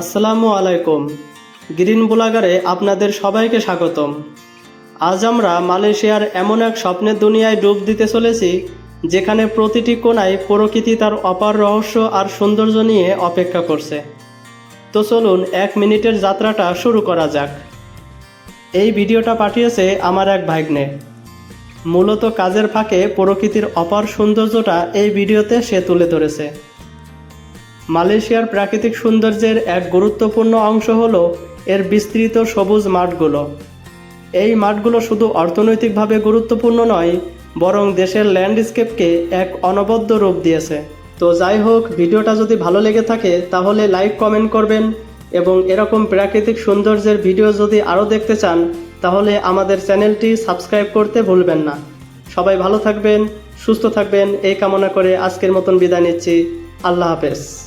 আসসালামু আলাইকুম। গ্রিন ব্লগারে আপনাদের সবাইকে স্বাগতম। আজ আমরা মালয়েশিয়ার এমন এক স্বপ্নের দুনিয়ায় ডুব দিতে চলেছি, যেখানে প্রতিটি কোণায় প্রকৃতি তার অপার রহস্য আর সৌন্দর্য নিয়ে অপেক্ষা করছে। তো চলুন এক মিনিটের যাত্রাটা শুরু করা যাক। এই ভিডিওটা পাঠিয়েছে আমার এক ভাগ্নে। মূলত কাজের ফাঁকে প্রকৃতির অপার সৌন্দর্যটা এই ভিডিওতে সে তুলে ধরেছে। মালয়েশিয়ার প্রাকৃতিক সৌন্দর্যের এক গুরুত্বপূর্ণ অংশ হল এর বিস্তৃত সবুজ মাঠগুলো। এই মাঠগুলো শুধু অর্থনৈতিকভাবে গুরুত্বপূর্ণ নয়, বরং দেশের ল্যান্ডস্কেপকে এক অনবদ্য রূপ দিয়েছে। তো যাই হোক, ভিডিওটা যদি ভালো লেগে থাকে, তাহলে লাইক, কমেন্ট করবেন এবং এরকম প্রাকৃতিক সৌন্দর্যের ভিডিও যদি আরও দেখতে চান, তাহলে আমাদের চ্যানেলটি সাবস্ক্রাইব করতে ভুলবেন না। সবাই ভালো থাকবেন, সুস্থ থাকবেন, এই কামনা করে আজকের মতন বিদায় নিচ্ছি। আল্লাহ হাফেজ।